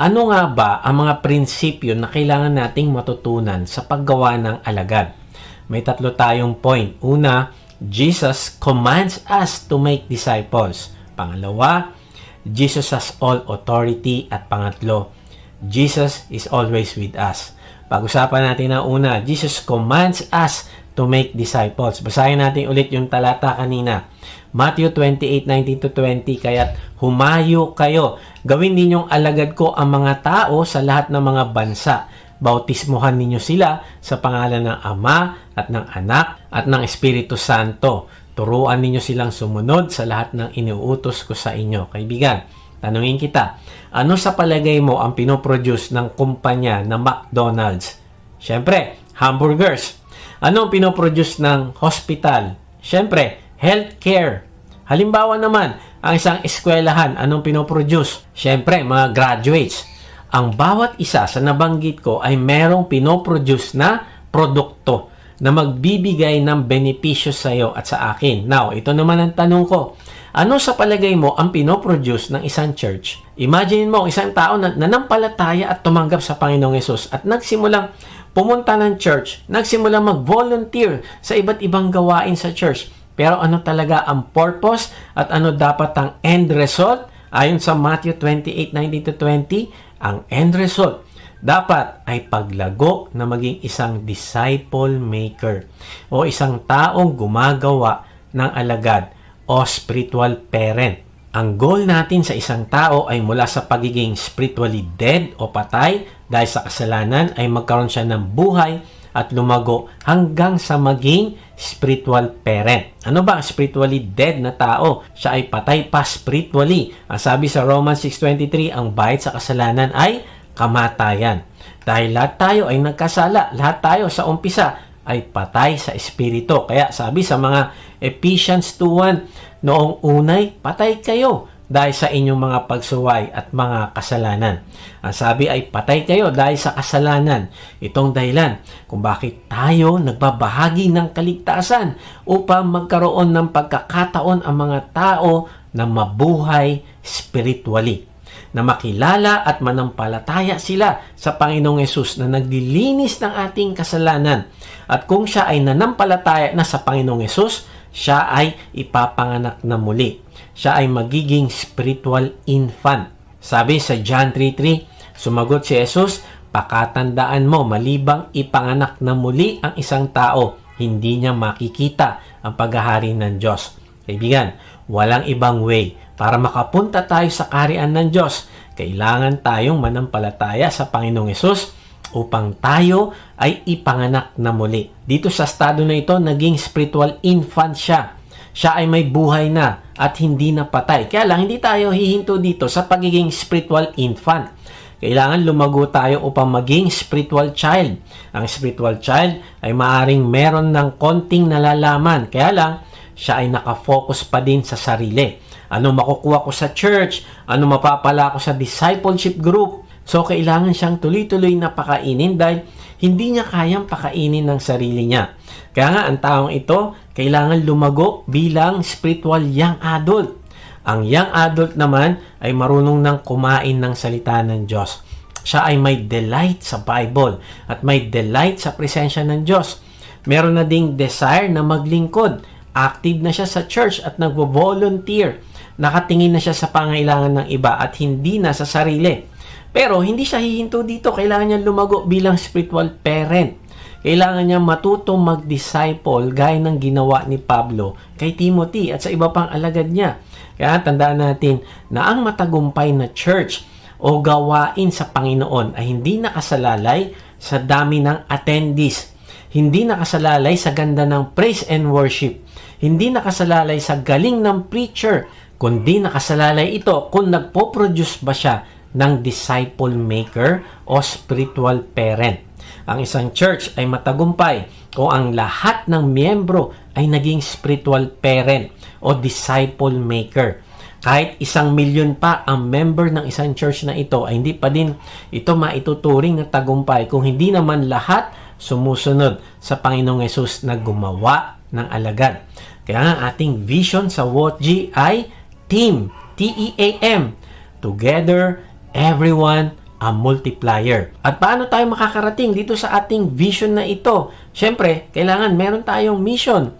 Ano nga ba ang mga prinsipyo na kailangan nating matutunan sa paggawa ng alagad? May tatlo tayong point. Una, Jesus commands us to make disciples. Pangalawa, Jesus has all authority. At pangatlo, Jesus is always with us. Pag-usapan natin ang una, Jesus commands us to make disciples. Basahin natin ulit yung talata kanina. Matthew 28:19-20 Kaya't humayo kayo. Gawin ninyong alagad ko ang mga tao sa lahat ng mga bansa. Bautismuhan ninyo sila sa pangalan ng Ama at ng Anak at ng Espiritu Santo. Turuan ninyo silang sumunod sa lahat ng iniuutos ko sa inyo. Kaibigan, tanungin kita, ano sa palagay mo ang pinoproduce ng kumpanya na McDonald's? Siyempre, hamburgers. Ano ang pinoproduce ng hospital? Siyempre, healthcare. Halimbawa naman, ang isang eskwelahan, anong pinoproduce? Siyempre, mga graduates. Ang bawat isa sa nabanggit ko ay merong pinoproduce na produkto na magbibigay ng benepisyo sa iyo at sa akin. Now, ito naman ang tanong ko. Ano sa palagay mo ang pinoproduce ng isang church? Imagine mo isang tao na nanampalataya at tumanggap sa Panginoong Yesus at nagsimulang pumunta ng church, nagsimulang mag-volunteer sa iba't ibang gawain sa church. Pero ano talaga ang purpose at ano dapat ang end result? Ayon sa Matthew 28:19-20, ang end result dapat ay paglago na maging isang disciple maker o isang taong gumagawa ng alagad o spiritual parent. Ang goal natin sa isang tao ay mula sa pagiging spiritually dead o patay dahil sa kasalanan ay magkaroon siya ng buhay at lumago hanggang sa maging spiritual parent. Ano ba ang spiritually dead na tao? Siya ay patay pa spiritually. Ang sabi sa Romans 6.23, ang bayad sa kasalanan ay kamatayan. Dahil lahat tayo ay nagkasala, lahat tayo sa umpisa ay patay sa espiritu. Kaya sabi sa mga Ephesians 2.1, noong unay, patay kayo dahil sa inyong mga pagsuway at mga kasalanan. Ang sabi ay patay kayo dahil sa kasalanan. Itong dahilan kung bakit tayo nagbabahagi ng kaligtasan upang magkaroon ng pagkakataon ang mga tao na mabuhay spiritually na makilala at manampalataya sila sa Panginoong Yesus na naglilinis ng ating kasalanan. At kung siya ay nanampalataya na sa Panginoong Yesus, siya ay ipapanganak na muli. Siya ay magiging spiritual infant. Sabi sa John 3.3, sumagot si Jesus, pakatandaan mo, malibang ipanganak na muli ang isang tao, hindi niya makikita ang paghahari ng Diyos. Kaibigan, walang ibang way para makapunta tayo sa kaharian ng Diyos, kailangan tayong manampalataya sa Panginoong Yesus upang tayo ay ipanganak na muli. Dito sa estado na ito, naging spiritual infant siya. Siya ay may buhay na at hindi na patay. Kaya lang, hindi tayo hihinto dito sa pagiging spiritual infant. Kailangan lumago tayo upang maging spiritual child. Ang spiritual child ay maaring meron ng konting nalalaman. Kaya lang, siya ay nakafocus pa din sa sarili ano makukuha ko sa church, ano mapapala ko sa discipleship group. So, kailangan siyang tuloy-tuloy na pakainin dahil hindi niya kayang pakainin ng sarili niya. Kaya nga, ang taong ito, kailangan lumago bilang spiritual young adult. Ang young adult naman ay marunong nang kumain ng salita ng Diyos. Siya ay may delight sa Bible at may delight sa presensya ng Diyos. Meron na ding desire na maglingkod. Active na siya sa church at nagvo-volunteer nakatingin na siya sa pangailangan ng iba at hindi na sa sarili. Pero hindi siya hihinto dito. Kailangan niya lumago bilang spiritual parent. Kailangan niya matutong mag-disciple gaya ng ginawa ni Pablo kay Timothy at sa iba pang alagad niya. Kaya tandaan natin na ang matagumpay na church o gawain sa Panginoon ay hindi nakasalalay sa dami ng attendees. Hindi nakasalalay sa ganda ng praise and worship. Hindi nakasalalay sa galing ng preacher kundi nakasalalay ito kung nagpo-produce ba siya ng disciple maker o spiritual parent. Ang isang church ay matagumpay kung ang lahat ng miyembro ay naging spiritual parent o disciple maker. Kahit isang milyon pa ang member ng isang church na ito ay hindi pa din ito maituturing na tagumpay kung hindi naman lahat sumusunod sa Panginoong Yesus na gumawa ng alagad. Kaya nga ating vision sa WOTG ay team, T-E-A-M. Together, everyone a multiplier. At paano tayo makakarating dito sa ating vision na ito? Siyempre, kailangan meron tayong mission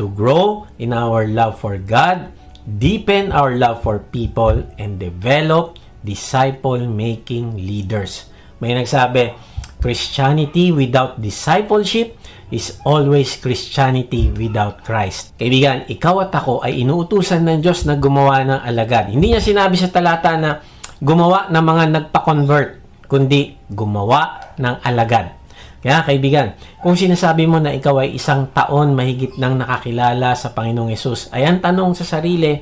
to grow in our love for God, deepen our love for people, and develop disciple-making leaders. May nagsabi, Christianity without discipleship is always Christianity without Christ. Kaibigan, ikaw at ako ay inuutusan ng Diyos na gumawa ng alagad. Hindi niya sinabi sa talata na gumawa ng mga nagpa-convert, kundi gumawa ng alagad. Kaya kaibigan, kung sinasabi mo na ikaw ay isang taon mahigit nang nakakilala sa Panginoong Yesus, ay ang tanong sa sarili,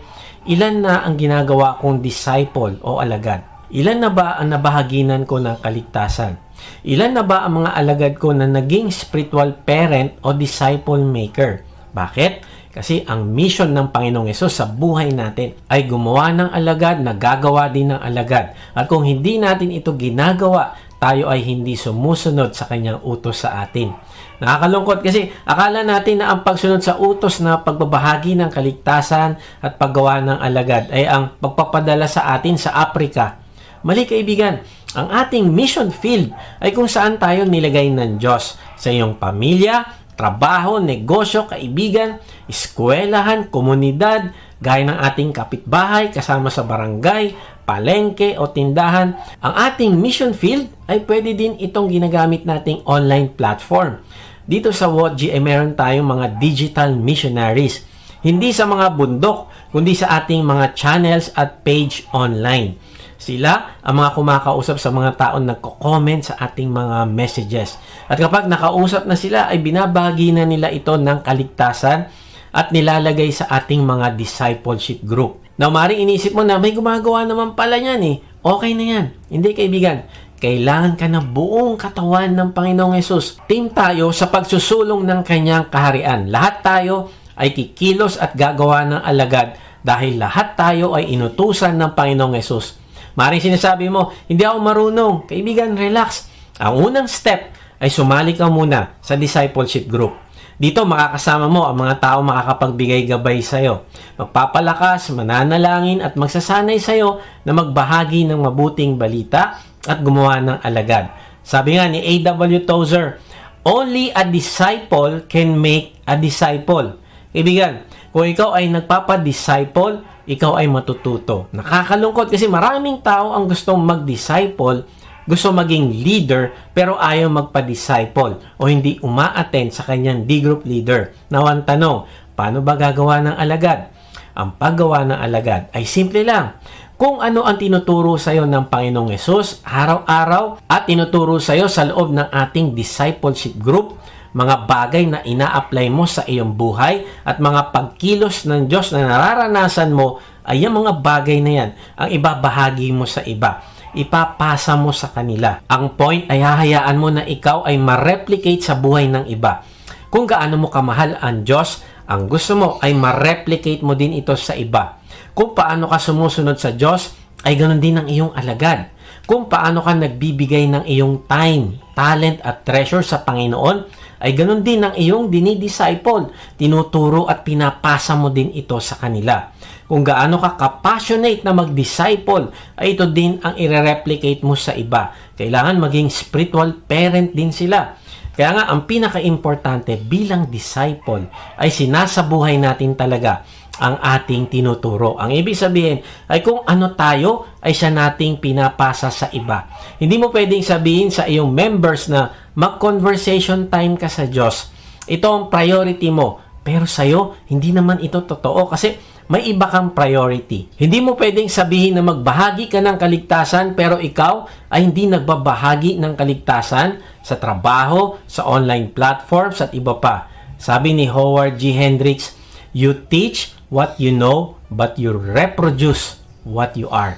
ilan na ang ginagawa kong disciple o alagad? Ilan na ba ang nabahaginan ko ng kaligtasan? Ilan na ba ang mga alagad ko na naging spiritual parent o disciple maker? Bakit? Kasi ang mission ng Panginoong Yesus sa buhay natin ay gumawa ng alagad na gagawa din ng alagad. At kung hindi natin ito ginagawa, tayo ay hindi sumusunod sa kanyang utos sa atin. Nakakalungkot kasi akala natin na ang pagsunod sa utos na pagbabahagi ng kaligtasan at paggawa ng alagad ay ang pagpapadala sa atin sa Africa. Mali kaibigan, ang ating mission field ay kung saan tayo nilagay ng Diyos sa iyong pamilya, trabaho, negosyo, kaibigan, eskwelahan, komunidad, gaya ng ating kapitbahay, kasama sa barangay, palengke o tindahan. Ang ating mission field ay pwede din itong ginagamit nating online platform. Dito sa WOTG ay meron tayong mga digital missionaries. Hindi sa mga bundok, kundi sa ating mga channels at page online. Sila ang mga kumakausap sa mga taong nagko-comment sa ating mga messages. At kapag nakausap na sila, ay binabahagi na nila ito ng kaligtasan at nilalagay sa ating mga discipleship group. Now, maring inisip mo na may gumagawa naman pala yan eh. Okay na yan. Hindi kaibigan. Kailangan ka na buong katawan ng Panginoong Yesus. Team tayo sa pagsusulong ng kanyang kaharian. Lahat tayo ay kikilos at gagawa ng alagad dahil lahat tayo ay inutusan ng Panginoong Yesus Maring sinasabi mo, hindi ako marunong. Kaibigan, relax. Ang unang step ay sumali ka muna sa discipleship group. Dito makakasama mo ang mga tao makakapagbigay gabay sa iyo. Magpapalakas, mananalangin at magsasanay sa iyo na magbahagi ng mabuting balita at gumawa ng alagad. Sabi nga ni A.W. Tozer, Only a disciple can make a disciple. Kaibigan, kung ikaw ay nagpapa-disciple, ikaw ay matututo. Nakakalungkot kasi maraming tao ang gustong mag-disciple, gusto maging leader, pero ayaw magpa-disciple o hindi uma-attend sa kanyang D-group leader. Now, ang tanong, paano ba gagawa ng alagad? Ang paggawa ng alagad ay simple lang. Kung ano ang tinuturo sa iyo ng Panginoong Yesus araw-araw at tinuturo sa iyo sa loob ng ating discipleship group, mga bagay na ina-apply mo sa iyong buhay at mga pagkilos ng Diyos na nararanasan mo ay yung mga bagay na yan ang ibabahagi mo sa iba. Ipapasa mo sa kanila. Ang point ay hahayaan mo na ikaw ay ma-replicate sa buhay ng iba. Kung gaano mo kamahal ang Diyos, ang gusto mo ay ma-replicate mo din ito sa iba. Kung paano ka sumusunod sa Diyos, ay ganoon din ang iyong alagad. Kung paano ka nagbibigay ng iyong time, talent at treasure sa Panginoon, ay ganun din ang iyong dinidisciple. Tinuturo at pinapasa mo din ito sa kanila. Kung gaano ka ka-passionate na mag-disciple, ay ito din ang ire-replicate mo sa iba. Kailangan maging spiritual parent din sila. Kaya nga, ang pinaka-importante bilang disciple ay sinasabuhay natin talaga ang ating tinuturo. Ang ibig sabihin ay kung ano tayo ay siya nating pinapasa sa iba. Hindi mo pwedeng sabihin sa iyong members na mag-conversation time ka sa Diyos. Ito ang priority mo. Pero sa'yo, hindi naman ito totoo kasi may iba kang priority. Hindi mo pwedeng sabihin na magbahagi ka ng kaligtasan pero ikaw ay hindi nagbabahagi ng kaligtasan sa trabaho, sa online platforms at iba pa. Sabi ni Howard G. Hendricks, You teach what you know but you reproduce what you are.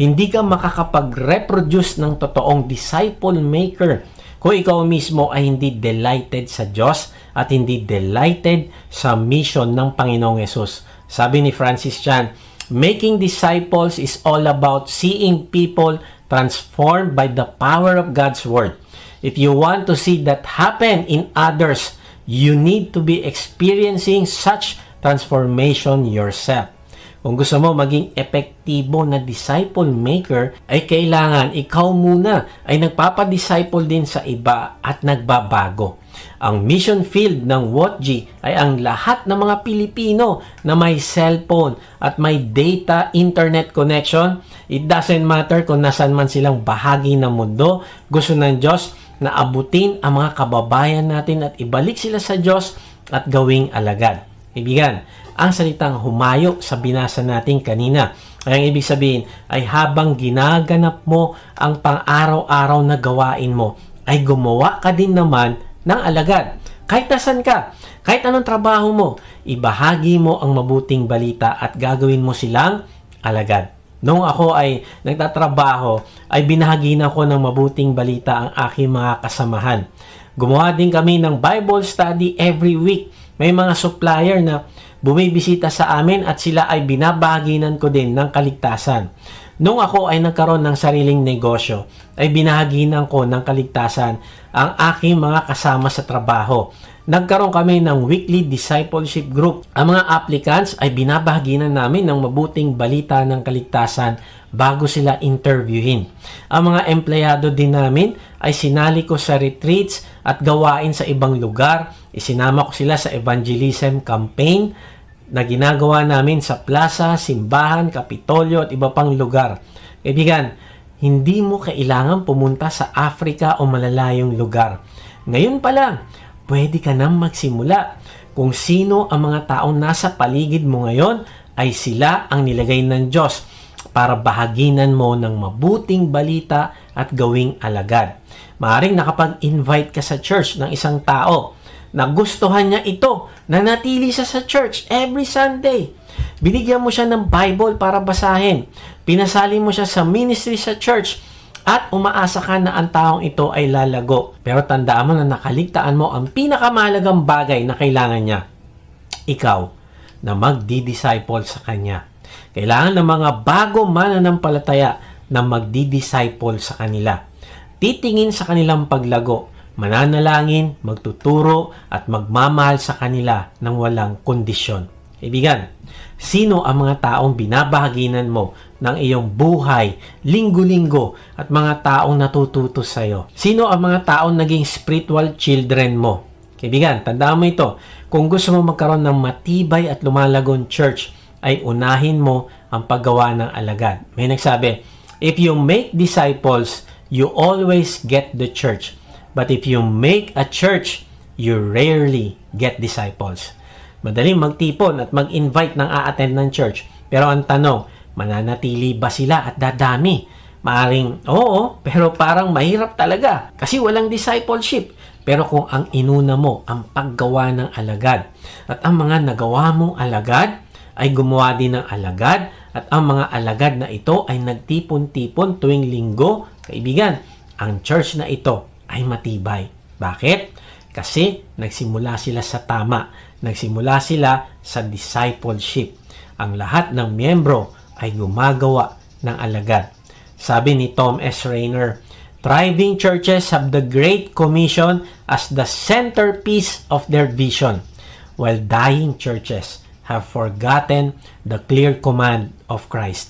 Hindi ka makakapag-reproduce ng totoong disciple maker kung ikaw mismo ay hindi delighted sa Diyos at hindi delighted sa mission ng Panginoong Yesus. Sabi ni Francis Chan, Making disciples is all about seeing people transformed by the power of God's Word. If you want to see that happen in others, you need to be experiencing such transformation yourself. Kung gusto mo maging epektibo na disciple maker, ay kailangan ikaw muna ay nagpapadisciple din sa iba at nagbabago. Ang mission field ng WOTG ay ang lahat ng mga Pilipino na may cellphone at may data internet connection. It doesn't matter kung nasan man silang bahagi ng mundo. Gusto ng Diyos na abutin ang mga kababayan natin at ibalik sila sa Diyos at gawing alagad. Ibigan, ang salitang humayo sa binasa natin kanina. Ay ang ibig sabihin ay habang ginaganap mo ang pang-araw-araw na gawain mo, ay gumawa ka din naman ng alagad. Kahit nasan ka, kahit anong trabaho mo, ibahagi mo ang mabuting balita at gagawin mo silang alagad. Noong ako ay nagtatrabaho, ay binahaginan ko ng mabuting balita ang aking mga kasamahan. Gumawa din kami ng Bible study every week. May mga supplier na bumibisita sa amin at sila ay binabahaginan ko din ng kaligtasan. Nung ako ay nagkaroon ng sariling negosyo, ay binahaginan ko ng kaligtasan ang aking mga kasama sa trabaho. Nagkaroon kami ng weekly discipleship group. Ang mga applicants ay binabahaginan namin ng mabuting balita ng kaligtasan bago sila interviewin. Ang mga empleyado din namin ay sinali ko sa retreats at gawain sa ibang lugar. Isinama ko sila sa evangelism campaign na ginagawa namin sa plaza, simbahan, kapitolyo at iba pang lugar. Kaibigan, hindi mo kailangan pumunta sa Africa o malalayong lugar. Ngayon pa lang, pwede ka nang magsimula. Kung sino ang mga taong nasa paligid mo ngayon, ay sila ang nilagay ng Diyos para bahaginan mo ng mabuting balita at gawing alagad. Maaring nakapag-invite ka sa church ng isang tao nagustuhan niya ito, nanatili siya sa church every Sunday. Binigyan mo siya ng Bible para basahin. Pinasali mo siya sa ministry sa church at umaasa ka na ang taong ito ay lalago. Pero tandaan mo na nakaligtaan mo ang pinakamahalagang bagay na kailangan niya. Ikaw na magdi-disciple sa kanya. Kailangan ng mga bago mananampalataya na magdi-disciple sa kanila. Titingin sa kanilang paglago mananalangin, magtuturo at magmamahal sa kanila ng walang kondisyon. Ibigan, sino ang mga taong binabahaginan mo ng iyong buhay, linggo-linggo at mga taong natututo sa iyo? Sino ang mga taong naging spiritual children mo? Kaibigan, tandaan mo ito. Kung gusto mo magkaroon ng matibay at lumalagong church, ay unahin mo ang paggawa ng alagad. May nagsabi, if you make disciples, you always get the church. But if you make a church, you rarely get disciples. Madaling magtipon at mag-invite ng a-attend ng church. Pero ang tanong, mananatili ba sila at dadami? Maaring, oo, pero parang mahirap talaga kasi walang discipleship. Pero kung ang inuna mo ang paggawa ng alagad at ang mga nagawa mong alagad ay gumawa din ng alagad at ang mga alagad na ito ay nagtipon-tipon tuwing linggo, kaibigan, ang church na ito ay matibay. Bakit? Kasi nagsimula sila sa tama. Nagsimula sila sa discipleship. Ang lahat ng miyembro ay gumagawa ng alagad. Sabi ni Tom S. Rainer, Thriving churches have the Great Commission as the centerpiece of their vision, while dying churches have forgotten the clear command of Christ.